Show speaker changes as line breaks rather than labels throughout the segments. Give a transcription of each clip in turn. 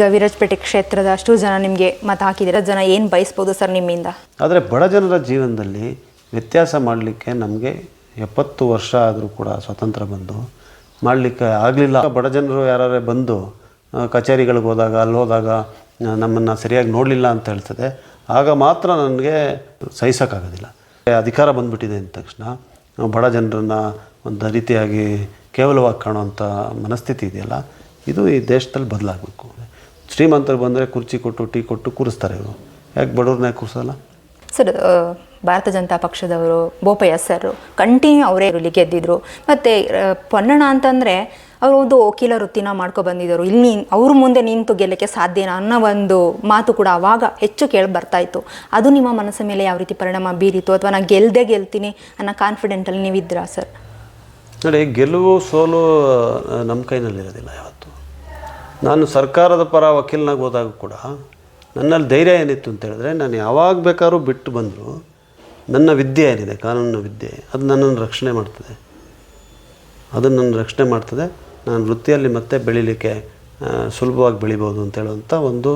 ಈಗ ವಿರಾಜಪೇಟೆ ಕ್ಷೇತ್ರದ ಅಷ್ಟು ಜನ ನಿಮಗೆ ಮತ ಹಾಕಿದಿರ ಜನ ಏನು ಬಯಸ್ಬೋದು ಸರ್ ನಿಮ್ಮಿಂದ?
ಆದರೆ ಬಡ ಜನರ ಜೀವನದಲ್ಲಿ ವ್ಯತ್ಯಾಸ ಮಾಡಲಿಕ್ಕೆ ನಮಗೆ ಎಪ್ಪತ್ತು ವರ್ಷ ಆದರೂ ಕೂಡ ಸ್ವತಂತ್ರ ಬಂದು ಮಾಡಲಿಕ್ಕೆ ಆಗಲಿಲ್ಲ. ಬಡ ಜನರು ಯಾರೇ ಬಂದು ಕಚೇರಿಗಳಿಗೆ ಹೋದಾಗ, ಅಲ್ಲಿ ಹೋದಾಗ ನಮ್ಮನ್ನು ಸರಿಯಾಗಿ ನೋಡಲಿಲ್ಲ ಅಂತ ಹೇಳ್ತದೆ. ಆಗ ಮಾತ್ರ ನನಗೆ ಸಹಿಸೋಕ್ಕಾಗೋದಿಲ್ಲ. ಅಧಿಕಾರ ಬಂದುಬಿಟ್ಟಿದೆ ಅಂದ ತಕ್ಷಣ, ಬಡ ಜನರನ್ನು ಒಂದು ರೀತಿಯಾಗಿ ಕೇವಲವಾಗಿ ಕಾಣುವಂಥ ಮನಸ್ಥಿತಿ ಇದೆಯಲ್ಲ, ಇದು ಈ ದೇಶದಲ್ಲಿ ಬದಲಾಗಬೇಕು. ಶ್ರೀಮಂತರು ಬಂದರೆ ಕುರ್ಚಿ ಕೊಟ್ಟು ಟೀ ಕೊಟ್ಟು ಕೂರಿಸ್ತಾರೆ ಇವರು. ಯಾಕೆ ಬಡವ್ರನ್ನ ಕೂರಿಸಲ್ಲ?
ಸರ್ ಭಾರತ ಜನತಾ ಪಕ್ಷದವರು ಬೋಪಯ್ಯ ಸರ್ ಕಂಟಿನ್ಯೂ ಅವರೇ ಇಲ್ಲಿ ಗೆದ್ದಿದ್ರು. ಮತ್ತು ಪೊನ್ನಣ ಅಂತಂದರೆ ಅವರು ಒಂದು ವಕೀಲ ವೃತ್ತಿನ ಮಾಡ್ಕೊ ಬಂದಿದ್ದರು. ಇಲ್ಲಿ ಅವ್ರ ಮುಂದೆ ನಿಂತು ಗೆಲ್ಲಕ್ಕೆ ಸಾಧ್ಯನಾ ಅನ್ನೋ ಒಂದು ಮಾತು ಕೂಡ ಅವಾಗ ಹೆಚ್ಚು ಕೇಳಿ ಬರ್ತಾ ಇತ್ತು. ಅದು ನಿಮ್ಮ ಮನಸ್ಸಿನ ಮೇಲೆ ಯಾವ ರೀತಿ ಪರಿಣಾಮ ಬೀರಿತು? ಅಥವಾ ನಾನು ಗೆಲ್ಲದೆ ಗೆಲ್ತೀನಿ ಅನ್ನೋ ಕಾನ್ಫಿಡೆಂಟಲ್ಲಿ ನೀವಿದ್ರಾ ಸರ್?
ನೋಡಿ ಗೆಲುವು ಸೋಲು ನಮ್ಮ ಕೈನಲ್ಲಿರೋದಿಲ್ಲ ಯಾವತ್ತು. ನಾನು ಸರ್ಕಾರದ ಪರ ವಕೀಲನಾಗಿ ಹೋದಾಗ ಕೂಡ ನನ್ನಲ್ಲಿ ಧೈರ್ಯ ಏನಿತ್ತು ಅಂತ ಹೇಳಿದ್ರೆ ನಾನು ಯಾವಾಗ ಬೇಕಾದ್ರೂ ಬಿಟ್ಟು ಬಂದರೂ ನನ್ನ ವಿದ್ಯೆ ಏನಿದೆ, ಕಾನೂನಿನ ವಿದ್ಯೆ, ಅದು ನನ್ನನ್ನು ರಕ್ಷಣೆ ಮಾಡ್ತದೆ. ಅದು ನನ್ನ ರಕ್ಷಣೆ ಮಾಡ್ತದೆ. ನಾನು ವೃತ್ತಿಯಲ್ಲಿ ಮತ್ತೆ ಬೆಳೀಲಿಕ್ಕೆ ಸುಲಭವಾಗಿ ಬೆಳಿಬೋದು ಅಂತ ಹೇಳುವಂಥ ಒಂದು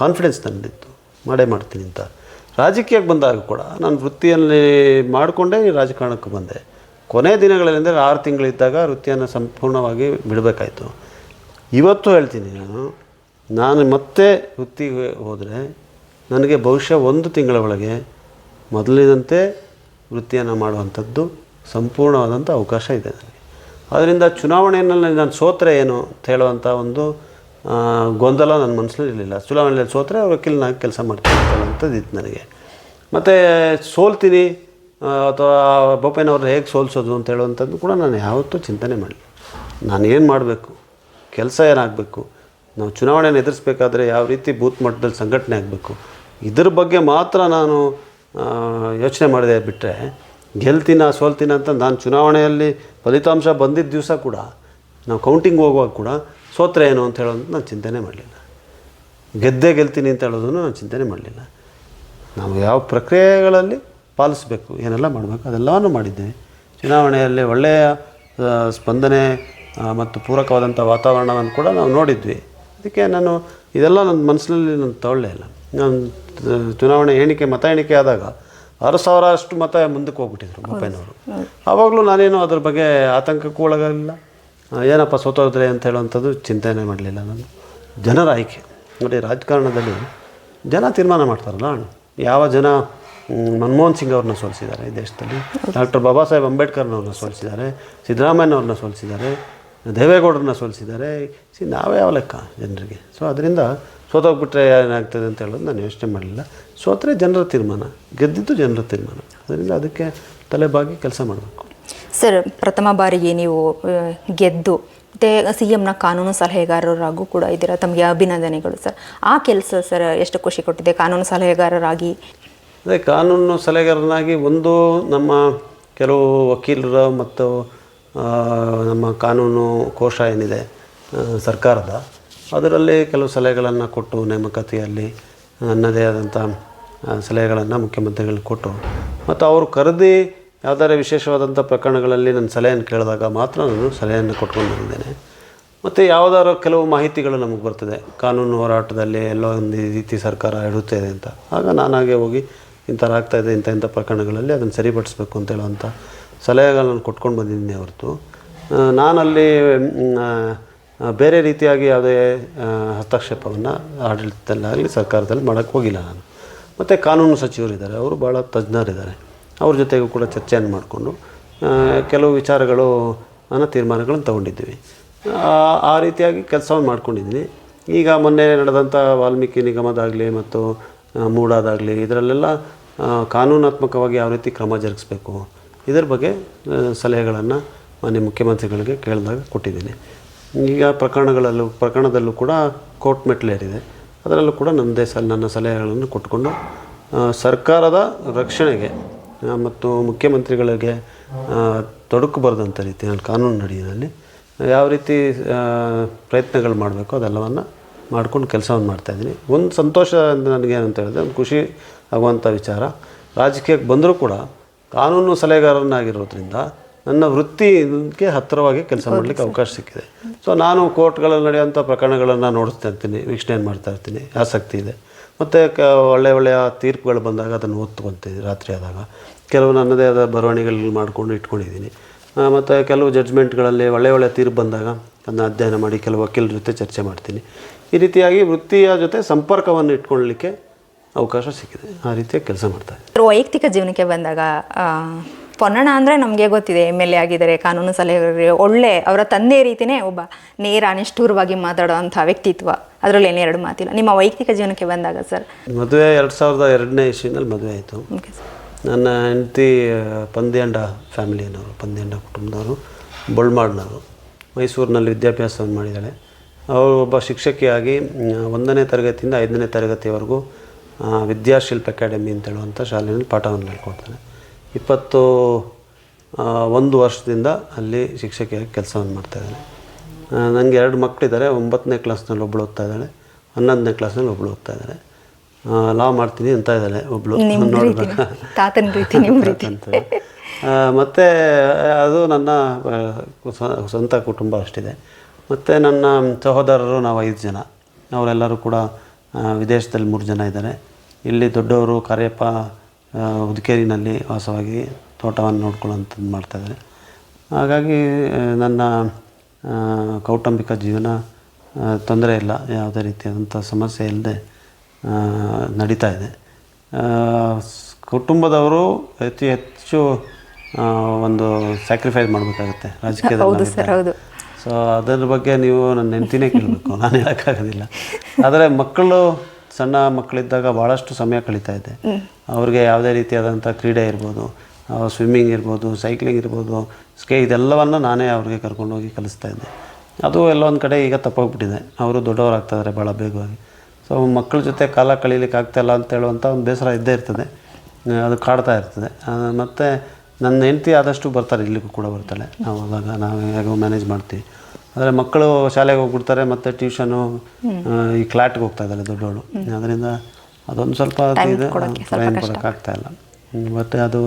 ಕಾನ್ಫಿಡೆನ್ಸ್ ನನ್ನದಿತ್ತು ಮಾಡೇ ಮಾಡ್ತೀನಿ ಅಂತ. ರಾಜಕೀಯಕ್ಕೆ ಬಂದಾಗ ಕೂಡ ನಾನು ವೃತ್ತಿಯಲ್ಲಿ ಮಾಡಿಕೊಂಡೇ ರಾಜಕಾರಣಕ್ಕೆ ಬಂದೆ. ಕೊನೆ ದಿನಗಳಲ್ಲಿ ಅಂದರೆ ಆರು ತಿಂಗಳಿದ್ದಾಗ ವೃತ್ತಿಯನ್ನು ಸಂಪೂರ್ಣವಾಗಿ ಬಿಡಬೇಕಾಯ್ತು. ಇವತ್ತು ಹೇಳ್ತೀನಿ ನಾನು. ನಾನು ಮತ್ತೆ ವೃತ್ತಿಗೆ ಹೋದರೆ ನನಗೆ ಬಹುಶಃ ಒಂದು ತಿಂಗಳ ಒಳಗೆ ಮೊದಲಿನಂತೆ ವೃತ್ತಿಯನ್ನು ಮಾಡುವಂಥದ್ದು ಸಂಪೂರ್ಣವಾದಂಥ ಅವಕಾಶ ಇದೆ ನನಗೆ. ಅದರಿಂದ ಚುನಾವಣೆಯಲ್ಲಿ ನಾನು ಸೋತ್ರೆ ಏನು ಅಂತ ಹೇಳುವಂಥ ಒಂದು ಗೊಂದಲ ನನ್ನ ಮನಸ್ಸಲ್ಲಿ ಇರಲಿಲ್ಲ. ಚುನಾವಣೆಯಲ್ಲಿ ಸೋತ್ರೆ ವಕೀಲನಾಗಿ ಕೆಲಸ ಮಾಡ್ತೀನಿ ಇತ್ತು ನನಗೆ. ಮತ್ತು ಸೋಲ್ತೀನಿ ಅಥವಾ ಬೋಪಯ್ಯನವ್ರನ್ನ ಹೇಗೆ ಸೋಲಿಸೋದು ಅಂತ ಹೇಳುವಂಥದ್ದು ಕೂಡ ನಾನು ಯಾವತ್ತೂ ಚಿಂತನೆ ಮಾಡಲಿಲ್ಲ ನಾನು ಏನು ಮಾಡಬೇಕು? ಕೆಲಸ ಏನಾಗಬೇಕು? ನಾವು ಚುನಾವಣೆಯನ್ನು ಎದುರಿಸ್ಬೇಕಾದ್ರೆ ಯಾವ ರೀತಿ ಬೂತ್ ಮಟ್ಟದಲ್ಲಿ ಸಂಘಟನೆ ಆಗಬೇಕು? ಇದ್ರ ಬಗ್ಗೆ ಮಾತ್ರ ನಾನು ಯೋಚನೆ ಮಾಡಿದೆ ಬಿಟ್ಟರೆ ಗೆಲ್ತೀನ ಸೋಲ್ತೀನ ಅಂತ ನಾನು ಚುನಾವಣೆಯಲ್ಲಿ ಫಲಿತಾಂಶ ಬಂದಿದ್ದ ದಿವಸ ಕೂಡ, ನಾವು ಕೌಂಟಿಂಗ್ ಹೋಗುವಾಗ ಕೂಡ ಸೋತ್ರೆ ಏನು ಅಂತ ಹೇಳೋದು ನಾನು ಚಿಂತನೆ ಮಾಡಲಿಲ್ಲ. ಗೆದ್ದೆ ಗೆಲ್ತೀನಿ ಅಂತ ಹೇಳೋದನ್ನು ನಾನು ಚಿಂತನೆ ಮಾಡಲಿಲ್ಲ. ನಾವು ಯಾವ ಪ್ರಕ್ರಿಯೆಗಳಲ್ಲಿ ಪಾಲಿಸಬೇಕು, ಏನೆಲ್ಲ ಮಾಡಬೇಕು ಅದೆಲ್ಲವೂ ಮಾಡಿದ್ದೇನೆ ಚುನಾವಣೆಯಲ್ಲಿ ಒಳ್ಳೆಯ ಸ್ಪಂದನೆ ಮತ್ತು ಪೂರಕವಾದಂಥ ವಾತಾವರಣವನ್ನು ಕೂಡ ನಾವು ನೋಡಿದ್ವಿ. ಅದಕ್ಕೆ ನಾನು ಇದೆಲ್ಲ ನನ್ನ ಮನಸ್ಸಿನಲ್ಲಿ ನಾನು ತಗೊಳ್ಳೇ ಇಲ್ಲ. ನಾನು ಚುನಾವಣೆ ಎಣಿಕೆ ಮತ ಎಣಿಕೆ ಆದಾಗ ಆರು ಸಾವಿರ ಅಷ್ಟು ಮತ ಮುಂದಕ್ಕೆ ಹೋಗ್ಬಿಟ್ಟಿದ್ರು ಮೊಬೈಲ್ನವರು ಆವಾಗಲೂ ನಾನೇನು ಅದ್ರ ಬಗ್ಗೆ ಆತಂಕಕ್ಕೂ ಒಳಗಾಗಲಿಲ್ಲ. ಏನಪ್ಪ ಸೋತೋದ್ರೆ ಅಂತ ಹೇಳುವಂಥದ್ದು ಚಿಂತನೆ ಮಾಡಲಿಲ್ಲ ನಾನು. ಜನರ ಆಯ್ಕೆ. ನೋಡಿ ರಾಜಕಾರಣದಲ್ಲಿ ಜನ ತೀರ್ಮಾನ ಮಾಡ್ತಾರಲ್ಲ ಯಾವ ಜನ ಮನಮೋಹನ್ ಸಿಂಗ್ ಅವ್ರನ್ನ ಸೋಲಿಸಿದ್ದಾರೆ ಈ ದೇಶದಲ್ಲಿ ಡಾಕ್ಟರ್ ಬಾಬಾ ಸಾಹೇಬ್ ಅಂಬೇಡ್ಕರ್ನವ್ರನ್ನ ಸೋಲಿಸಿದ್ದಾರೆ ಸಿದ್ದರಾಮಯ್ಯನವ್ರನ್ನ ಸೋಲಿಸಿದ್ದಾರೆ ದೇವೇಗೌಡರನ್ನ ಸೋಲಿಸಿದ್ದಾರೆ. ಸಿ ನಾವೇ ಯಾವ ಲೆಕ್ಕ ಜನರಿಗೆ. ಸೊ ಅದರಿಂದ ಸೋತೋಗ್ಬಿಟ್ರೆ ಏನಾಗ್ತದೆ ಅಂತ ಹೇಳೋದು ನಾನು ಯೋಚನೆ ಮಾಡಲಿಲ್ಲ. ಸೋತರೆ ಜನರ ತೀರ್ಮಾನ ಗೆದ್ದಿದ್ದು ಜನರ ತೀರ್ಮಾನ. ಅದರಿಂದ ಅದಕ್ಕೆ ತಲೆಬಾಗಿ ಕೆಲಸ ಮಾಡಬೇಕು.
ಸರ್ ಪ್ರಥಮ ಬಾರಿಗೆ ನೀವು ಗೆದ್ದು ಮತ್ತು ಸಿ ಎಮ್ನ ಕಾನೂನು ಸಲಹೆಗಾರರಾಗೂ ಕೂಡ ಇದ್ದೀರಾ? ತಮಗೆ ಅಭಿನಂದನೆಗಳು ಸರ್. ಆ ಕೆಲಸ ಸರ್ ಎಷ್ಟು ಖುಷಿ ಕೊಟ್ಟಿದೆ ಕಾನೂನು ಸಲಹೆಗಾರರಾಗಿ?
ಅದೇ ಕಾನೂನು ಸಲಹೆಗಾರನಾಗಿ ಒಂದು ನಮ್ಮ ಕೆಲವು ವಕೀಲರು ಮತ್ತು ನಮ್ಮ ಕಾನೂನು ಕೋಶ ಏನಿದೆ ಸರ್ಕಾರದ, ಅದರಲ್ಲಿ ಕೆಲವು ಸಲಹೆಗಳನ್ನು ಕೊಟ್ಟು ನೇಮಕಾತಿಯಲ್ಲಿ ನನ್ನದೇ ಆದಂಥ ಸಲಹೆಗಳನ್ನು ಮುಖ್ಯಮಂತ್ರಿಗಳಿಗೆ ಕೊಟ್ಟು, ಮತ್ತು ಅವರು ಕರೆದಿ ಯಾವ್ದಾರ ವಿಶೇಷವಾದಂಥ ಪ್ರಕರಣಗಳಲ್ಲಿ ನನ್ನ ಸಲಹೆಯನ್ನು ಕೇಳಿದಾಗ ಮಾತ್ರ ನಾನು ಸಲಹೆಯನ್ನು ಕೊಟ್ಕೊಂಡು ಬಂದಿದ್ದೇನೆ. ಮತ್ತು ಯಾವುದಾದ್ರು ಕೆಲವು ಮಾಹಿತಿಗಳು ನಮಗೆ ಬರ್ತದೆ. ಕಾನೂನು ಹೋರಾಟದಲ್ಲಿ ಎಲ್ಲೋ ಒಂದು ರೀತಿ ಸರ್ಕಾರ ಇಡುತ್ತೆ ಇದೆ ಅಂತ. ಆಗ ನಾನಾಗೆ ಹೋಗಿ ಇಂಥ ಆಗ್ತಾಯಿದೆ ಇಂಥ ಇಂಥ ಪ್ರಕರಣಗಳಲ್ಲಿ ಅದನ್ನು ಸರಿಪಡಿಸ್ಬೇಕು ಅಂತ ಹೇಳುವಂಥ ಸಲಹೆಗಳನ್ನು ಕೊಟ್ಕೊಂಡು ಬಂದಿದ್ದೀನಿ ಹೊರತು. ನಾನಲ್ಲಿ ಬೇರೆ ರೀತಿಯಾಗಿ ಯಾವುದೇ ಹಸ್ತಕ್ಷೇಪವನ್ನು ಆಡಳಿತದಲ್ಲಾಗಲಿ ಸರ್ಕಾರದಲ್ಲಿ ಮಾಡೋಕ್ಕೆ ಹೋಗಿಲ್ಲ ನಾನು. ಮತ್ತು ಕಾನೂನು ಸಚಿವರಿದ್ದಾರೆ, ಅವರು ಭಾಳ ತಜ್ಞರಿದ್ದಾರೆ. ಅವ್ರ ಜೊತೆಗೂ ಕೂಡ ಚರ್ಚೆಯನ್ನು ಮಾಡಿಕೊಂಡು ಕೆಲವು ವಿಚಾರಗಳು ಅನ್ನೋ ತೀರ್ಮಾನಗಳನ್ನು ತಗೊಂಡಿದ್ದೀವಿ. ಆ- ರೀತಿಯಾಗಿ ಕೆಲಸವನ್ನು ಮಾಡ್ಕೊಂಡಿದ್ದೀನಿ. ಈಗ ಮೊನ್ನೆ ನಡೆದಂಥ ವಾಲ್ಮೀಕಿ ನಿಗಮದಾಗಲಿ ಮತ್ತು ಮೂಡಾದಾಗಲಿ, ಇದರಲ್ಲೆಲ್ಲ ಕಾನೂನಾತ್ಮಕವಾಗಿ ಯಾವ ರೀತಿ ಕ್ರಮ ಜರುಗಿಸ್ಬೇಕು ಇದರ ಬಗ್ಗೆ ಸಲಹೆಗಳನ್ನು ಮಾನ್ಯ ಮುಖ್ಯಮಂತ್ರಿಗಳಿಗೆ ಕೇಳಿದಾಗ ಕೊಟ್ಟಿದ್ದೀನಿ. ಈಗ ಪ್ರಕರಣಗಳಲ್ಲೂ, ಪ್ರಕರಣದಲ್ಲೂ ಕೂಡ ಕೋರ್ಟ್ ಮೆಟ್ಲೇರಿದೆ ಅದರಲ್ಲೂ ಕೂಡ ನನ್ನದೇ ಸಲ, ನನ್ನ ಸಲಹೆಗಳನ್ನು ಕೊಟ್ಟುಕೊಂಡು ಸರ್ಕಾರದ ರಕ್ಷಣೆಗೆ ಮತ್ತು ಮುಖ್ಯಮಂತ್ರಿಗಳಿಗೆ ತೊಡಕಬಾರ್ದಂಥ ತೊಡಕು ಬರೆದಂಥ ರೀತಿಯಲ್ಲಿ, ಕಾನೂನು ನಡಿಯಲ್ಲಿ ಯಾವ ರೀತಿ ಪ್ರಯತ್ನಗಳು ಮಾಡಬೇಕು ಅದೆಲ್ಲವನ್ನು ಮಾಡ್ಕೊಂಡು ಕೆಲಸವನ್ನು ಮಾಡ್ತಾಯಿದ್ದೀನಿ ಒಂದು ಸಂತೋಷ ನನಗೇನಂತ ಹೇಳಿದ್ರೆ, ಒಂದು ಖುಷಿ ಆಗುವಂಥ ವಿಚಾರ. ರಾಜಕೀಯಕ್ಕೆ ಬಂದರೂ ಕೂಡ ಕಾನೂನು ಸಲಹೆಗಾರನಾಗಿರೋದ್ರಿಂದ ನನ್ನ ವೃತ್ತಿಗೆ ಹತ್ತಿರವಾಗಿ ಕೆಲಸ ಮಾಡಲಿಕ್ಕೆ ಅವಕಾಶ ಸಿಕ್ಕಿದೆ. ಸೊ ನಾನು ಕೋರ್ಟ್ಗಳಲ್ಲಿ ನಡೆಯುವಂಥ ಪ್ರಕರಣಗಳನ್ನು ನೋಡ್ತಾ ಇರ್ತೀನಿ, ವೀಕ್ಷಣೆ ಮಾಡ್ತಾ ಇರ್ತೀನಿ, ಆಸಕ್ತಿ ಇದೆ. ಮತ್ತು ಕ, ಒಳ್ಳೆ ಒಳ್ಳೆಯ ತೀರ್ಪುಗಳು ಬಂದಾಗ ಅದನ್ನು ಓದ್ಕೊತೀನಿ ರಾತ್ರಿ ಆದಾಗ. ಕೆಲವು ನನ್ನದೇ ಆದ ಬರವಣಿಗೆಗಳು ಮಾಡಿಕೊಂಡು ಇಟ್ಕೊಂಡಿದ್ದೀನಿ. ಮತ್ತು ಕೆಲವು ಜಡ್ಜ್ಮೆಂಟ್ಗಳಲ್ಲಿ ಒಳ್ಳೆ ಒಳ್ಳೆಯ ತೀರ್ಪು ಬಂದಾಗ ಅದನ್ನು ಅಧ್ಯಯನ ಮಾಡಿ, ಕೆಲವು ವಕೀಲರ ಜೊತೆ ಚರ್ಚೆ ಮಾಡ್ತೀನಿ. ಈ ರೀತಿಯಾಗಿ ವೃತ್ತಿಯ ಜೊತೆ ಸಂಪರ್ಕವನ್ನು ಇಟ್ಕೊಳ್ಳಲಿಕ್ಕೆ ಅವಕಾಶ ಸಿಕ್ಕಿದೆ. ಆ ರೀತಿಯ ಕೆಲಸ ಮಾಡ್ತಾ
ಸರ್ ವೈಯಕ್ತಿಕ ಜೀವನಕ್ಕೆ ಬಂದಾಗ ಪೊನ್ನಣ ಅಂದರೆ ನಮಗೆ ಗೊತ್ತಿದೆ ಎಂ ಎಲ್ ಎ ಆಗಿದ್ದಾರೆ ಕಾನೂನು ಸಲಹೆಗಾರರು ಒಳ್ಳೆ ಅವರ ತಂದೆ ರೀತಿಯೇ ಒಬ್ಬ ನೇರ ನಿಷ್ಠೂರವಾಗಿ ಮಾತಾಡುವಂಥ ವ್ಯಕ್ತಿತ್ವ. ಅದರಲ್ಲಿ ಏನೆರಡು ಮಾತಿಲ್ಲ. ನಿಮ್ಮ ವೈಯಕ್ತಿಕ ಜೀವನಕ್ಕೆ ಬಂದಾಗ ಸರ್
ಮದುವೆ ಎರಡು ಸಾವಿರದ ಎರಡನೇ ಇಸ್ವಿನಲ್ಲಿ ಮದುವೆ ಆಯಿತು. ನನ್ನ ಹೆಂಡತಿ ಪಂದ್ಯಂಡ ಫ್ಯಾಮಿಲಿಯವರು ಪಂದ್ಯಂಡ ಕುಟುಂಬದವರು ಬೊಳ್ಮಾಡ್ನವರು. ಮೈಸೂರಿನಲ್ಲಿ ವಿದ್ಯಾಭ್ಯಾಸವನ್ನು ಮಾಡಿದ್ದಾಳೆ. ಅವರು ಒಬ್ಬ ಶಿಕ್ಷಕಿಯಾಗಿ ಒಂದನೇ ತರಗತಿಯಿಂದ ಐದನೇ ತರಗತಿಯವರೆಗೂ ವಿದ್ಯಾಶಿಲ್ಪ ಅಕಾಡೆಮಿ ಅಂತ ಹೇಳುವಂಥ ಶಾಲೆಯಲ್ಲಿ ಪಾಠವನ್ನು ಹೇಳ್ಕೊಡ್ತಾನೆ. ಇಪ್ಪತ್ತು ಒಂದು ವರ್ಷದಿಂದ ಅಲ್ಲಿ ಶಿಕ್ಷಕಿಯಾಗಿ ಕೆಲಸವನ್ನು ಮಾಡ್ತಾ ಇದ್ದಾನೆ. ನನಗೆ ಎರಡು ಮಕ್ಕಳಿದ್ದಾರೆ ಒಂಬತ್ತನೇ ಕ್ಲಾಸ್ನಲ್ಲಿ ಒಬ್ಬಳು ಓದ್ತಾ ಇದ್ದಾಳೆ. ಹನ್ನೊಂದನೇ ಕ್ಲಾಸ್ನಲ್ಲಿ ಒಬ್ಬಳು ಓದ್ತಾ ಇದ್ದಾಳೆ. ಲಾ ಮಾಡ್ತೀನಿ ಅಂತ ಇದ್ದಾಳೆ ಒಬ್ಬಳು ಅಂತ ಮತ್ತು ಅದು ನನ್ನ ಸ್ವಂತ ಕುಟುಂಬ ಅಷ್ಟಿದೆ. ಮತ್ತು ನನ್ನ ಸಹೋದರರು ನಾವು ಐದು ಜನ. ಅವರೆಲ್ಲರೂ ಕೂಡ ವಿದೇಶದಲ್ಲಿ ಮೂರು ಜನ ಇದ್ದಾರೆ. ಇಲ್ಲಿ ದೊಡ್ಡವರು ಕಾರ್ಯಪ್ಪ ಉದಕೇರಿನಲ್ಲಿ ವಾಸವಾಗಿ ತೋಟವನ್ನು ನೋಡ್ಕೊಳ್ಳೋಂಥದ್ದು ಮಾಡ್ತಾಯಿದ್ದಾರೆ ಹಾಗಾಗಿ ನನ್ನ ಕೌಟುಂಬಿಕ ಜೀವನ ತೊಂದರೆ ಇಲ್ಲ. ಯಾವುದೇ ರೀತಿಯಾದಂಥ ಸಮಸ್ಯೆ ಇಲ್ಲದೆ ನಡೀತಾ ಇದೆ. ಕುಟುಂಬದವರು ಅತಿ ಹೆಚ್ಚು ಒಂದು ಸ್ಯಾಕ್ರಿಫೈಸ್ ಮಾಡಬೇಕಾಗುತ್ತೆ.
ರಾಜಕೀಯದ
ಸೊ ಅದರ ಬಗ್ಗೆ ನೀವು ನನ್ನ ನೆನ್ಪಿನೇ ಕೇಳಬೇಕು. ನಾನು ಹೇಳೋಕ್ಕಾಗೋದಿಲ್ಲ. ಆದರೆ ಮಕ್ಕಳು, ಸಣ್ಣ ಮಕ್ಕಳಿದ್ದಾಗ ಭಾಳಷ್ಟು ಸಮಯ ಕಳೀತಾ ಇದ್ದೆ ಅವ್ರಿಗೆ ಯಾವುದೇ ರೀತಿಯಾದಂಥ ಕ್ರೀಡೆ ಇರ್ಬೋದು ಸ್ವಿಮ್ಮಿಂಗ್ ಇರ್ಬೋದು, ಸೈಕ್ಲಿಂಗ್ ಇರ್ಬೋದು, ಸ್ಕೇ, ಇದೆಲ್ಲವನ್ನು ನಾನೇ ಅವ್ರಿಗೆ ಕರ್ಕೊಂಡೋಗಿ ಕಲಿಸ್ತಾ ಇದ್ದೆ. ಅದು ಎಲ್ಲೊಂದು ಕಡೆ ಈಗ ತಪ್ಪೋಗ್ಬಿಟ್ಟಿದೆ. ಅವರು ದೊಡ್ಡವರಾಗ್ತಾಯಿದ್ದಾರೆ ಭಾಳ ಬೇಗವಾಗಿ. ಸೊ ಮಕ್ಕಳ ಜೊತೆ ಕಾಲ ಕಳೀಲಿಕ್ಕೆ ಆಗ್ತಾಯಿಲ್ಲ ಅಂತ ಹೇಳುವಂಥ ಒಂದು ಬೇಸರ ಇದ್ದೇ ಇರ್ತದೆ. ಅದು ಕಾಡ್ತಾ ಇರ್ತದೆ. ಮತ್ತು ನನ್ನ ಹೆಂಡತಿ ಆದಷ್ಟು ಬರ್ತಾರೆ ಇಲ್ಲಿಗೂ ಕೂಡ ಬರ್ತಾಳೆ. ನಾವು ಅವಾಗ ನಾವು ಹೇಗೋ ಮ್ಯಾನೇಜ್ ಮಾಡ್ತೀವಿ. ಆದರೆ ಮಕ್ಕಳು ಶಾಲೆಗೆ ಹೋಗ್ಬಿಡ್ತಾರೆ ಮತ್ತು ಟ್ಯೂಷನು ಈ ಕ್ಲಾಟ್ಗೆ ಹೋಗ್ತಾ ಇದ್ದಾರೆ ದೊಡ್ಡವಳು. ಅದರಿಂದ ಅದೊಂದು ಸ್ವಲ್ಪ ಇದು. ಟೈಮ್ ಕೊಡೋಕ್ಕಾಗ್ತಾ ಇಲ್ಲ. ಮತ್ತು ಅದು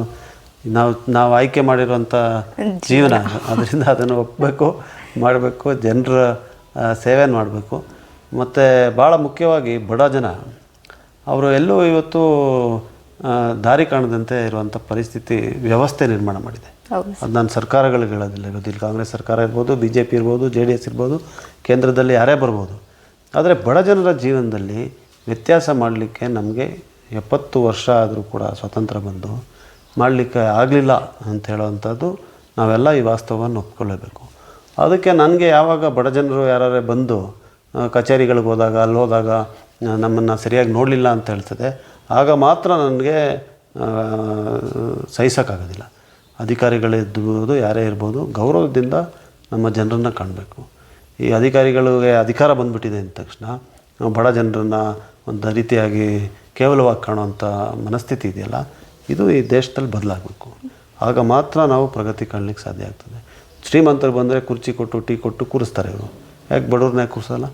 ನಾವು ನಾವು ಆಯ್ಕೆ ಮಾಡಿರುವಂಥ ಜೀವನ ಅದರಿಂದ ಅದನ್ನು ಒಪ್ಪಬೇಕು ಮಾಡಬೇಕು ಜನರ ಸೇವೆ ಮಾಡಬೇಕು. ಮತ್ತು ಭಾಳ ಮುಖ್ಯವಾಗಿ ಬಡ ಜನ ಅವರು ಎಲ್ಲೂ ಇವತ್ತು ದಾರಿ ಕಾಣದಂತೆ ಇರುವಂಥ ಪರಿಸ್ಥಿತಿ ವ್ಯವಸ್ಥೆ ನಿರ್ಮಾಣ ಮಾಡಿದೆ. ಅದು ನಾನು ಸರ್ಕಾರಗಳಿಗೆ ಹೇಳೋದಿಲ್ಲ. ಇರೋದು ಇಲ್ಲಿ ಕಾಂಗ್ರೆಸ್ ಸರ್ಕಾರ ಇರ್ಬೋದು ಬಿ ಜೆ ಪಿ ಇರ್ಬೋದು ಜೆ ಡಿ ಎಸ್ ಇರ್ಬೋದು ಕೇಂದ್ರದಲ್ಲಿ ಯಾರೇ ಬರ್ಬೋದು. ಆದರೆ ಬಡ ಜನರ ಜೀವನದಲ್ಲಿ ವ್ಯತ್ಯಾಸ ಮಾಡಲಿಕ್ಕೆ ನಮಗೆ ಎಪ್ಪತ್ತು ವರ್ಷ ಆದರೂ ಕೂಡ ಸ್ವತಂತ್ರ ಬಂದು ಮಾಡಲಿಕ್ಕೆ ಆಗಲಿಲ್ಲ ಅಂತ ಹೇಳೋವಂಥದ್ದು ನಾವೆಲ್ಲ ಈ ವಾಸ್ತವವನ್ನು ಒಪ್ಕೊಳ್ಳೇಬೇಕು. ಅದಕ್ಕೆ ನನಗೆ ಯಾವಾಗ ಬಡ ಜನರು ಯಾರೇ ಬಂದು ಕಚೇರಿಗಳಿಗೆ ಹೋದಾಗ ಅಲ್ಲಿ ಹೋದಾಗ ನಮ್ಮನ್ನು ಸರಿಯಾಗಿ ನೋಡಲಿಲ್ಲ ಅಂತ ಹೇಳ್ತದೆ ಆಗ ಮಾತ್ರ ನನಗೆ ಸಹಿಸೋಕ್ಕಾಗೋದಿಲ್ಲ. ಅಧಿಕಾರಿಗಳಿರ್ಬೋದು ಯಾರೇ ಇರ್ಬೋದು, ಗೌರವದಿಂದ ನಮ್ಮ ಜನರನ್ನು ಕಾಣಬೇಕು. ಈ ಅಧಿಕಾರಿಗಳಿಗೆ ಅಧಿಕಾರ ಬಂದ್ಬಿಟ್ಟಿದೆ ಅಂದ ತಕ್ಷಣ, ನಾವು ಬಡ ಜನರನ್ನು ಒಂದು ರೀತಿಯಾಗಿ ಕೇವಲವಾಗಿ ಕಾಣುವಂಥ ಮನಸ್ಥಿತಿ ಇದೆಯಲ್ಲ, ಇದು ಈ ದೇಶದಲ್ಲಿ ಬದಲಾಗಬೇಕು. ಆಗ ಮಾತ್ರ ನಾವು ಪ್ರಗತಿ ಕಾಣಲಿಕ್ಕೆ ಸಾಧ್ಯ ಆಗ್ತದೆ. ಶ್ರೀಮಂತರು ಬಂದರೆ ಕುರ್ಚಿ ಕೊಟ್ಟು, ಟೀ ಕೊಟ್ಟು ಕೂರಿಸ್ತಾರೆ ಇವರು. ಯಾಕೆ ಬಡವ್ರನ್ನ ಕೂರಿಸಲ್ಲ?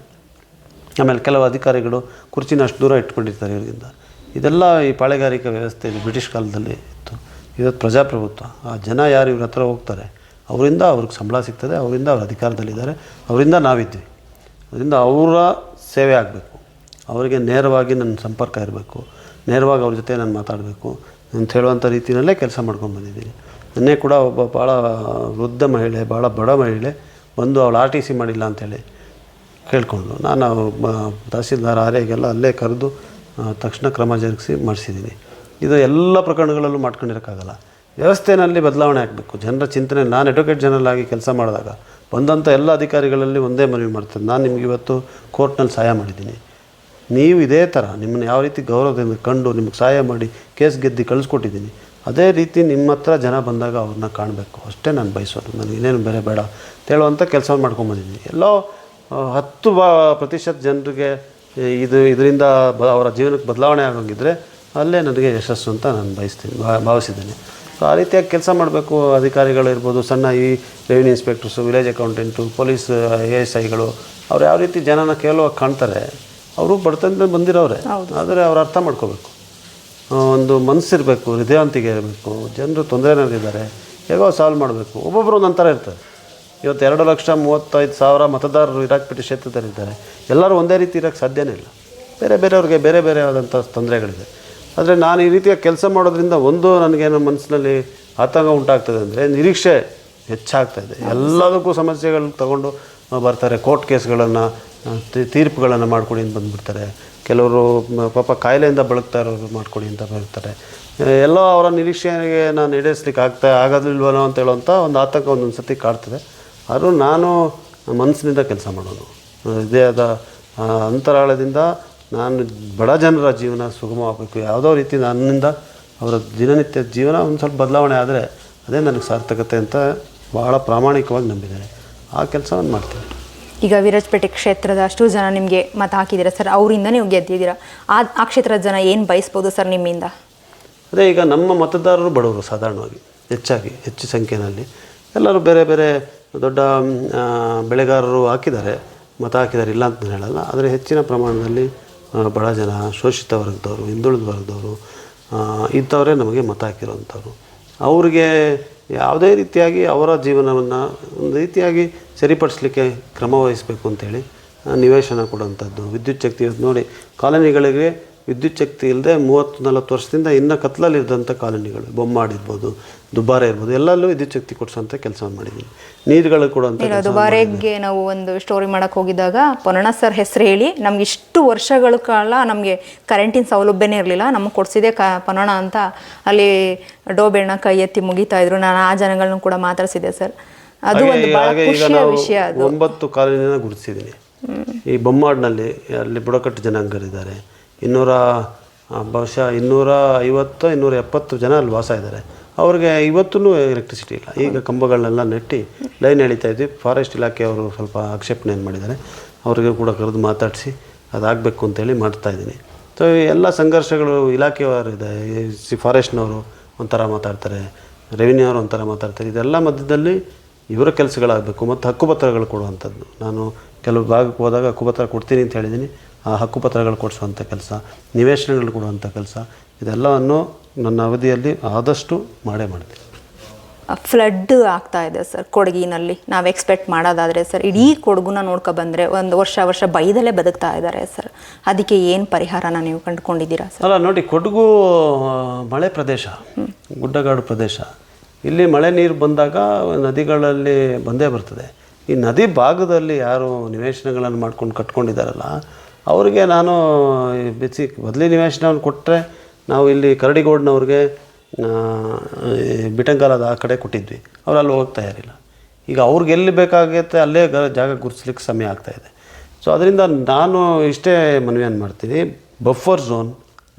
ಆಮೇಲೆ ಕೆಲವು ಅಧಿಕಾರಿಗಳು ಕುರ್ಚಿನ ಅಷ್ಟು ದೂರ ಇಟ್ಕೊಂಡಿರ್ತಾರೆ ಇವರಿಂದ ಇದೆಲ್ಲ ಈ ಪಾಳೆಗಾರಿಕಾ ವ್ಯವಸ್ಥೆ ಇದು ಬ್ರಿಟಿಷ್ ಕಾಲದಲ್ಲಿ ಇತ್ತು. ಇವತ್ತು ಪ್ರಜಾಪ್ರಭುತ್ವ. ಆ ಜನ ಯಾರು ಇವ್ರ ಹತ್ರ ಹೋಗ್ತಾರೆ? ಅವರಿಂದ ಅವ್ರಿಗೆ ಸಂಬಳ ಸಿಗ್ತದೆ, ಅವರಿಂದ ಅವ್ರ ಅಧಿಕಾರದಲ್ಲಿದ್ದಾರೆ, ಅವರಿಂದ ನಾವಿದ್ವಿ ಅದರಿಂದ ಅವರ ಸೇವೆ ಆಗಬೇಕು. ಅವರಿಗೆ ನೇರವಾಗಿ ನನ್ನ ಸಂಪರ್ಕ ಇರಬೇಕು. ನೇರವಾಗಿ ಅವ್ರ ಜೊತೆ ನಾನು ಮಾತಾಡಬೇಕು ಅಂತ ಹೇಳುವಂಥ ರೀತಿಯಲ್ಲೇ ಕೆಲಸ ಮಾಡ್ಕೊಂಡು ಬಂದಿದ್ದೀನಿ. ನನ್ನೇ ಕೂಡ ಒಬ್ಬ ಭಾಳ ವೃದ್ಧ ಮಹಿಳೆ ಭಾಳ ಬಡ ಮಹಿಳೆ ಬಂದು ಅವಳು ಆರ್ ಟಿ ಸಿ ಮಾಡಿಲ್ಲ ಅಂತೇಳಿ ಕೇಳಿಕೊಂಡು ನಾನು ತಹಸೀಲ್ದಾರ್ ಆರ್ಯಾಗೆಲ್ಲ ಅಲ್ಲೇ ಕರೆದು ತಕ್ಷಣ ಕ್ರಮ ಜರುಗಿಸಿ ಮಾಡಿಸಿದ್ದೀನಿ ಇದು ಎಲ್ಲ ಪ್ರಕರಣಗಳಲ್ಲೂ ಮಾಡ್ಕೊಂಡಿರೋಕ್ಕಾಗಲ್ಲ. ವ್ಯವಸ್ಥೆಯಲ್ಲಿ ಬದಲಾವಣೆ ಆಗಬೇಕು. ಜನರ ಚಿಂತನೆ, ನಾನು ಅಡ್ವೊಕೇಟ್ ಜನರಲ್ ಆಗಿ ಕೆಲಸ ಮಾಡಿದಾಗ ಬಂದಂಥ ಎಲ್ಲ ಅಧಿಕಾರಿಗಳಲ್ಲಿ ಒಂದೇ ಮನವಿ ಮಾಡ್ತೇನೆ. ನಾನು ನಿಮ್ಗೆ ಇವತ್ತು ಕೋರ್ಟ್ನಲ್ಲಿ ಸಹಾಯ ಮಾಡಿದ್ದೀನಿ. ನೀವು ಇದೇ ಥರ ನಿಮ್ಮನ್ನು ಯಾವ ರೀತಿ ಗೌರವದಿಂದ ಕಂಡು ನಿಮಗೆ ಸಹಾಯ ಮಾಡಿ ಕೇಸ್ ಗೆದ್ದು ಕಳಿಸ್ಕೊಟ್ಟಿದ್ದೀನಿ. ಅದೇ ರೀತಿ ನಿಮ್ಮ ಹತ್ರ ಜನ ಬಂದಾಗ ಅವ್ರನ್ನ ಕಾಣಬೇಕು. ಅಷ್ಟೇ ನಾನು ಬಯಸೋದು. ನನಗೆ ಇನ್ನೇನು ಬೇರೆ ಬೇಡ. ಹೇಳುವಂಥ ಕೆಲಸ ಮಾಡ್ಕೊಂಬಂದಿದ್ದೀನಿ. ಎಲ್ಲೋ ಹತ್ತು ಬಾ, ಪ್ರತಿಶತ ಜನರಿಗೆ ಇದು ಇದರಿಂದ ಬ ಅವರ ಜೀವನಕ್ಕೆ ಬದಲಾವಣೆ ಆಗೋಂಗಿದ್ರೆ ಅಲ್ಲೇ ನನಗೆ ಯಶಸ್ಸು ಅಂತ ನಾನು ಬಯಸ್ತೀನಿ ಭಾ ಭಾವಿಸಿದ್ದೀನಿ. ಸೊ ಆ ರೀತಿಯಾಗಿ ಕೆಲಸ ಮಾಡಬೇಕು ಅಧಿಕಾರಿಗಳು ಇರ್ಬೋದು ಸಣ್ಣ ಈ revenue inspectors village accountant police A S ಐಗಳು ಅವ್ರು ಯಾವ ರೀತಿ ಜನನ ಕೇಳುವ ಕಾಣ್ತಾರೆ ಅವರು ಬಡತನದಿಂದ ಬಂದಿರೋರೆ. ಆದರೆ ಅವ್ರು ಅರ್ಥ ಮಾಡ್ಕೋಬೇಕು. ಒಂದು ಮನಸ್ಸಿರಬೇಕು ಹೃದಯಾಂತಿಗೆ ಇರಬೇಕು ಜನರು ತೊಂದರೆನಲ್ಲಿದ್ದಾರೆ ಹೇಗೋ ಸಾಲ್ವ್ ಮಾಡಬೇಕು ಒಬ್ಬೊಬ್ಬರು ಒಂದೊಂಥರ ಇರ್ತಾರೆ. ಇವತ್ತು ಎರಡು ಲಕ್ಷ ಮೂವತ್ತೈದು ಸಾವಿರ ಮತದಾರರು ಇರಾಕ್ಪೇಟೆ ಕ್ಷೇತ್ರದಲ್ಲಿದ್ದಾರೆ. ಎಲ್ಲರೂ ಒಂದೇ ರೀತಿ ಇರೋಕ್ಕೆ ಸಾಧ್ಯನೇ ಇಲ್ಲ. ಬೇರೆ ಬೇರೆಯವ್ರಿಗೆ ಬೇರೆ ಬೇರೆ ಆದಂಥ ತೊಂದರೆಗಳಿದೆ. ಆದರೆ ನಾನು ಈ ರೀತಿಯ ಕೆಲಸ ಮಾಡೋದ್ರಿಂದ ಒಂದು ನನಗೇನು ಮನಸ್ಸಿನಲ್ಲಿ ಆತಂಕ ಉಂಟಾಗ್ತದೆ ಅಂದರೆ ನಿರೀಕ್ಷೆ ಹೆಚ್ಚಾಗ್ತಾಯಿದೆ ಎಲ್ಲದಕ್ಕೂ ಸಮಸ್ಯೆಗಳು ತಗೊಂಡು ಬರ್ತಾರೆ, ಕೋರ್ಟ್ ಕೇಸ್ಗಳನ್ನು ತೀರ್ಪುಗಳನ್ನು ಮಾಡ್ಕೊಡಿ ಅಂತ ಬಂದುಬಿಡ್ತಾರೆ. ಕೆಲವರು ಪಾಪ ಕಾಯಿಲೆಯಿಂದ ಬಳಕ್ತಾ ಇರೋರು ಮಾಡ್ಕೊಡಿ ಅಂತ ಬರ್ತಾರೆ. ಎಲ್ಲೋ ಅವರ ನಿರೀಕ್ಷೆಗೆ ನಾನು ಈಡೇರಿಸ್ಲಿಕ್ಕೆ ಆಗ್ತಾ ಆಗೋದಿಲ್ವನೋ ಅಂತ ಹೇಳುವಂಥ ಒಂದು ಆತಂಕ ಒಂದೊಂದು ಸತಿ ಕಾಡ್ತದೆ. ಆದರೂ ನಾನು ಮನಸ್ಸಿನಿಂದ ಕೆಲಸ ಮಾಡೋನು ಹೃದಯದ ಇದೇ ಆದ ಅಂತರಾಳದಿಂದ ನಾನು ಬಡ ಜನರ ಜೀವನ ಸುಗಮವಾಗಬೇಕು. ಯಾವುದೋ ರೀತಿ ನನ್ನಿಂದ ಅವರ ದಿನನಿತ್ಯ ಜೀವನ ಒಂದು ಸ್ವಲ್ಪ ಬದಲಾವಣೆ ಆದರೆ ಅದೇ ನನಗೆ ಸಾರ್ಥಕತೆ ಅಂತ ಭಾಳ ಪ್ರಾಮಾಣಿಕವಾಗಿ ನಂಬಿದ್ದೇನೆ. ಆ ಕೆಲಸವನ್ನು ಮಾಡ್ತೀನಿ.
ಈಗ ವಿರಾಜಪೇಟೆ ಕ್ಷೇತ್ರದ ಅಷ್ಟು ಜನ ನಿಮಗೆ ಮತ ಹಾಕಿದ್ದೀರಾ? ಸರ್ ಅವರಿಂದ ನೀವು ಗೆದ್ದಿದ್ದೀರಾ? ಆ ಆ ಕ್ಷೇತ್ರದ ಜನ ಏನು ಬಯಸ್ಬೋದು ಸರ್ ನಿಮ್ಮಿಂದ?
ಅದೇ ಈಗ ನಮ್ಮ ಮತದಾರರು ಬಡವರು ಸಾಧಾರಣವಾಗಿ. ಹೆಚ್ಚಾಗಿ ಹೆಚ್ಚು ಸಂಖ್ಯೆಯಲ್ಲಿ. ಎಲ್ಲರೂ ಬೇರೆ ಬೇರೆ ದೊಡ್ಡ ಬೆಳೆಗಾರರು ಹಾಕಿದ್ದಾರೆ, ಮತ ಹಾಕಿದ್ದಾರೆ, ಇಲ್ಲ ಅಂತ ಹೇಳಲ್ಲ. ಆದರೆ ಹೆಚ್ಚಿನ ಪ್ರಮಾಣದಲ್ಲಿ ಬಡ ಜನ ಶೋಷಿತ ವರ್ಗದವರು ಹಿಂದುಳಿದ ವರ್ಗದವರು ಇಂಥವರೇ ನಮಗೆ ಮತ ಹಾಕಿರೋವಂಥವ್ರು. ಅವ್ರಿಗೆ ಯಾವುದೇ ರೀತಿಯಾಗಿ ಅವರ ಜೀವನವನ್ನು ಒಂದು ರೀತಿಯಾಗಿ ಸರಿಪಡಿಸಲಿಕ್ಕೆ ಕ್ರಮ ವಹಿಸಬೇಕು ಅಂತೇಳಿ ನಿವೇಶನ ಕೊಡುವಂಥದ್ದು ವಿದ್ಯುಚ್ಛಕ್ತಿ ನೋಡಿ, ಕಾಲೋನಿಗಳಿಗೆ ವಿದ್ಯುತ್ ಶಕ್ತಿ ಇಲ್ಲದೆ ಮೂವತ್ತು ನಲವತ್ತು ವರ್ಷದಿಂದ ಇನ್ನೂ ಕತ್ಲಲ್ಲಿದ್ದಂಥ ಕಾಲೋನಿಗಳು ಬೊಮ್ಮಾಡಿರ್ಬೋದು ದುಬಾರೆ ಇರ್ಬೋದು ಎಲ್ಲಲ್ಲೂ ವಿದ್ಯುತ್ ಶಕ್ತಿ ಕೊಡಿಸೋಂಥ ಕೆಲಸ ಮಾಡಿದ್ದೀನಿ. ನೀರುಗಳು
ಈಗ ದುಬಾರೆಗೆ ನಾವು ಒಂದು ಸ್ಟೋರಿ ಮಾಡೋಕ್ಕೆ ಹೋಗಿದ್ದಾಗ ಪೊನ್ನಣ ಸರ್ ಹೆಸರು ಹೇಳಿ ನಮ್ಗೆ ಇಷ್ಟು ವರ್ಷಗಳ ಕಾಲ ನಮಗೆ ಕರೆಂಟಿನ ಸೌಲಭ್ಯನೇ ಇರಲಿಲ್ಲ ನಮಗೆ ಕೊಡಿಸಿದೆ ಕ ಪೊನ್ನಣ ಅಂತ ಅಲ್ಲಿ ಡೋಬೆಣ್ಣ ಕೈ ಎತ್ತಿ ಮುಗಿತಾ ಇದ್ರು ನಾನು ಆ ಜನಗಳನ್ನೂ ಕೂಡ ಮಾತಾಡಿಸಿದೆ ಸರ್. ಅದು ಒಂದು ವಿಷಯ
ಒಂಬತ್ತು ಕಾಲೋನಿನ ಗುರುತಿಸಿದ್ದೀನಿ. ಈ ಬೊಮ್ಮಾಡ್ನಲ್ಲಿ ಅಲ್ಲಿ ಬುಡಕಟ್ಟು ಜನಾಂಗರಿದ್ದಾರೆ. ಇನ್ನೂರ ಬಹುಶಃ ಇನ್ನೂರ ಐವತ್ತು, ಇನ್ನೂರ ಎಪ್ಪತ್ತು ಜನ ಅಲ್ಲಿ ವಾಸ ಇದ್ದಾರೆ. ಅವ್ರಿಗೆ ಇವತ್ತೂ ಎಲೆಕ್ಟ್ರಿಸಿಟಿ ಇಲ್ಲ. ಈಗ ಕಂಬಗಳನ್ನೆಲ್ಲ ನೆಟ್ಟಿ ಲೈನ್ ಎಳಿತಾ ಇದ್ವಿ. ಫಾರೆಸ್ಟ್ ಇಲಾಖೆಯವರು ಸ್ವಲ್ಪ ಆಕ್ಷೇಪಣೆಯನ್ನು ಮಾಡಿದ್ದಾರೆ. ಅವರಿಗೆ ಕೂಡ ಕರೆದು ಮಾತಾಡಿಸಿ ಅದಾಗಬೇಕು ಅಂತೇಳಿ ಮಾಡ್ತಾ ಇದ್ದೀನಿ. ಸೊ ಎಲ್ಲ ಸಂಘರ್ಷಗಳು ಇಲಾಖೆಯವರು ಇದೆ. ಸಿ, ಫಾರೆಸ್ಟ್ನವರು ಒಂಥರ ಮಾತಾಡ್ತಾರೆ. ರೆವಿನ್ಯೂ ಅವರು ಒಂಥರ ಮಾತಾಡ್ತಾರೆ. ಇದೆಲ್ಲ ಮಧ್ಯದಲ್ಲಿ ಇವರ ಕೆಲಸಗಳಾಗಬೇಕು ಮತ್ತು ಹಕ್ಕುಪತ್ರಗಳು ಕೊಡುವಂಥದ್ದು. ನಾನು ಕೆಲವು ಭಾಗಕ್ಕೆ ಹೋದಾಗ ಹಕ್ಕುಪತ್ರ ಕೊಡ್ತೀನಿ ಅಂತ ಹೇಳಿದ್ದೀನಿ. ಆ ಹಕ್ಕುಪತ್ರಗಳು ಕೊಡಿಸುವಂಥ ಕೆಲಸ ನಿವೇಶನಗಳು ಕೊಡುವಂಥ ಕೆಲಸ ಇದೆಲ್ಲವನ್ನು ನನ್ನ ಅವಧಿಯಲ್ಲಿ ಆದಷ್ಟು ಮಾಡೇ ಮಾಡ್ತೀನಿ.
ಫ್ಲಡ್ ಆಗ್ತಾ ಇದೆ ಸರ್ ಕೊಡಗಿನಲ್ಲಿ. ನಾವು ಎಕ್ಸ್ಪೆಕ್ಟ್ ಮಾಡೋದಾದರೆ ಸರ್ ಇಡೀ ಕೊಡಗುನ ನೋಡ್ಕೊ ಬಂದರೆ ಒಂದು ವರ್ಷ ವರ್ಷ ಬೈದಲ್ಲೇ ಬದುಕ್ತಾ ಇದ್ದಾರೆ ಸರ್. ಅದಕ್ಕೆ ಏನು ಪರಿಹಾರನ ನೀವು ಕಂಡುಕೊಂಡಿದ್ದೀರಾ ಸರ್?
ಅಲ್ಲ ನೋಡಿ ಕೊಡಗು ಮಳೆ ಪ್ರದೇಶ ಗುಡ್ಡಗಾಡು ಪ್ರದೇಶ ಇಲ್ಲಿ ಮಳೆ ನೀರು ಬಂದಾಗ ನದಿಗಳಲ್ಲಿ ಬಂದೇ ಬರ್ತದೆ. ಈ ನದಿ ಭಾಗದಲ್ಲಿ ಯಾರು ನಿವೇಶನಗಳನ್ನು ಮಾಡ್ಕೊಂಡು ಕಟ್ಕೊಂಡಿದ್ದಾರಲ್ಲ, ಅವರಿಗೆ ನಾನು ಬಿಸಿ ಬದಲಿ ನಿವೇಶನವನ್ನು ಕೊಟ್ಟರೆ ನಾವು ಇಲ್ಲಿ ಕರಡಿಗೋಡ್ನವ್ರಿಗೆ ಬಿಟಂಗಾಲದ ಆ ಕಡೆ ಕೊಟ್ಟಿದ್ವಿ. ಅವ್ರು ಅಲ್ಲಿ ಇರಲಿಲ್ಲ ಈಗ ಅವ್ರಿಗೆ ಎಲ್ಲಿ ಬೇಕಾಗುತ್ತೆ ಅಲ್ಲೇ ಜಾಗ ಗುರುತಿಸ್ಲಿಕ್ಕೆ ಸಮಯ ಆಗ್ತಾಯಿದೆ ಸೊ ಅದರಿಂದ ನಾನು ಇಷ್ಟೇ ಮನವಿಯನ್ನು ಮಾಡ್ತೀನಿ. ಬಫರ್ ಝೋನ್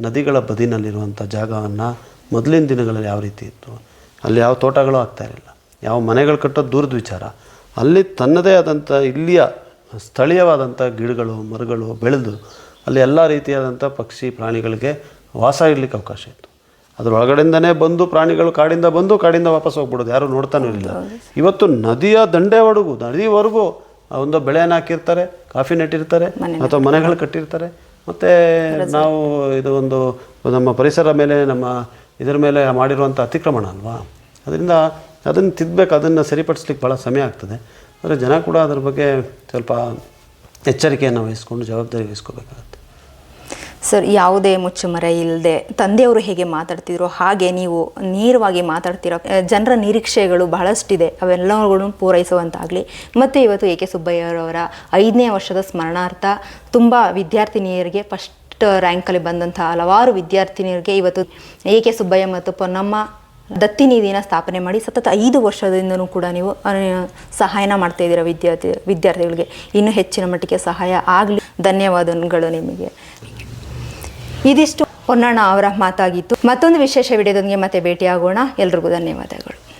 ನದಿಗಳ ಬದಿನಲ್ಲಿರುವಂಥ ಜಾಗವನ್ನು ಮೊದಲಿನ ದಿನಗಳಲ್ಲಿ ಯಾವ ರೀತಿ ಇತ್ತು? ಅಲ್ಲಿ ಯಾವ ತೋಟಗಳು ಆಗ್ತಾ ಇರಲಿಲ್ಲ. ಯಾವ ಮನೆಗಳು ಕಟ್ಟೋದು ದೂರದ ವಿಚಾರ. ಅಲ್ಲಿ ತನ್ನದೇ ಆದಂಥ ಇಲ್ಲಿಯ ಸ್ಥಳೀಯವಾದಂಥ ಗಿಡಗಳು ಮರಗಳು ಬೆಳೆದು ಅಲ್ಲಿ ಎಲ್ಲ ರೀತಿಯಾದಂಥ ಪಕ್ಷಿ ಪ್ರಾಣಿಗಳಿಗೆ ವಾಸ ಇರಲಿಕ್ಕೆ ಅವಕಾಶ ಇತ್ತು. ಅದ್ರ ಒಳಗಡೆಯಿಂದನೇ ಬಂದು ಪ್ರಾಣಿಗಳು ಕಾಡಿಂದ ಬಂದು ಕಾಡಿಂದ ವಾಪಸ್ ಹೋಗ್ಬಿಡೋದು. ಯಾರೂ ನೋಡ್ತಾನೂ ಇರಲಿಲ್ಲ. ಇವತ್ತು ನದಿಯ ದಂಡೆವರೆಗೂ ನದಿವರೆಗೂ ಒಂದು ಬೆಳೆಯನ್ನು ಹಾಕಿರ್ತಾರೆ ಕಾಫಿ ನೆಟ್ಟಿರ್ತಾರೆ ಅಥವಾ ಮನೆಗಳು ಕಟ್ಟಿರ್ತಾರೆ. ಮತ್ತು ನಾವು ಇದು ಒಂದು ನಮ್ಮ ಪರಿಸರ ಮೇಲೆ ನಮ್ಮ ಇದರ ಮೇಲೆ ಮಾಡಿರುವಂಥ ಅತಿಕ್ರಮಣ ಅಲ್ವಾ? ಅದರಿಂದ ಅದನ್ನು ತಿದ್ದಬೇಕು ಅದನ್ನು ಸರಿಪಡಿಸ್ಲಿಕ್ಕೆ ಭಾಳ ಸಮಯ ಆಗ್ತದೆ. ಆದರೆ ಜನ ಕೂಡ ಅದ್ರ ಬಗ್ಗೆ ಸ್ವಲ್ಪ ಎಚ್ಚರಿಕೆಯನ್ನು ವಹಿಸ್ಕೊಂಡು ಜವಾಬ್ದಾರಿ ವಹಿಸ್ಕೋಬೇಕಾಗತ್ತೆ.
ಸರ್, ಯಾವುದೇ ಮುಚ್ಚುಮರೆ ಇಲ್ಲದೆ ತಂದೆಯವರು ಹೇಗೆ ಮಾತಾಡ್ತಿದ್ರು ಹಾಗೆ ನೀವು ನೇರವಾಗಿ ಮಾತಾಡ್ತಿರೋ ಜನರ ನಿರೀಕ್ಷೆಗಳು ಬಹಳಷ್ಟಿದೆ. ಅವೆಲ್ಲವುಗಳನ್ನು ಪೂರೈಸುವಂತಾಗಲಿ. ಮತ್ತು ಇವತ್ತು ಎ ಕೆ ಸುಬ್ಬಯ್ಯರವರ ಐದನೇ ವರ್ಷದ ಸ್ಮರಣಾರ್ಥ ತುಂಬ ವಿದ್ಯಾರ್ಥಿನಿಯರಿಗೆ ಫಸ್ಟ್ ರ್ಯಾಂಕಲ್ಲಿ ಬಂದಂಥ ಹಲವಾರು ವಿದ್ಯಾರ್ಥಿನಿಯರಿಗೆ ಇವತ್ತು ಎ ಕೆ ಸುಬ್ಬಯ್ಯ ಮತ್ತು ಪೊನ್ನಮ್ಮ ದತ್ತಿ ನಿಧಿನ ಸ್ಥಾಪನೆ ಮಾಡಿ ಸತತ ಐದು ವರ್ಷದಿಂದನೂ ಕೂಡ ನೀವು ಸಹಾಯನ ಮಾಡ್ತಾ ಇದ್ದೀರ ವಿದ್ಯಾರ್ಥಿ, ವಿದ್ಯಾರ್ಥಿಗಳಿಗೆ. ಇನ್ನೂ ಹೆಚ್ಚಿನ ಮಟ್ಟಿಗೆ ಸಹಾಯ ಆಗಲಿ. ಧನ್ಯವಾದಗಳು ನಿಮಗೆ. ಇದಿಷ್ಟು. ಹೊನ್ನಣ್ಣ ಅವರ ಮಾತಾಗಿತ್ತು. ಮತ್ತೊಂದು ವಿಶೇಷ ವಿಡಿಯೋದೊಂದಿಗೆ ಮತ್ತೆ ಭೇಟಿಯಾಗೋಣ. ಎಲ್ರಿಗೂ ಧನ್ಯವಾದಗಳು.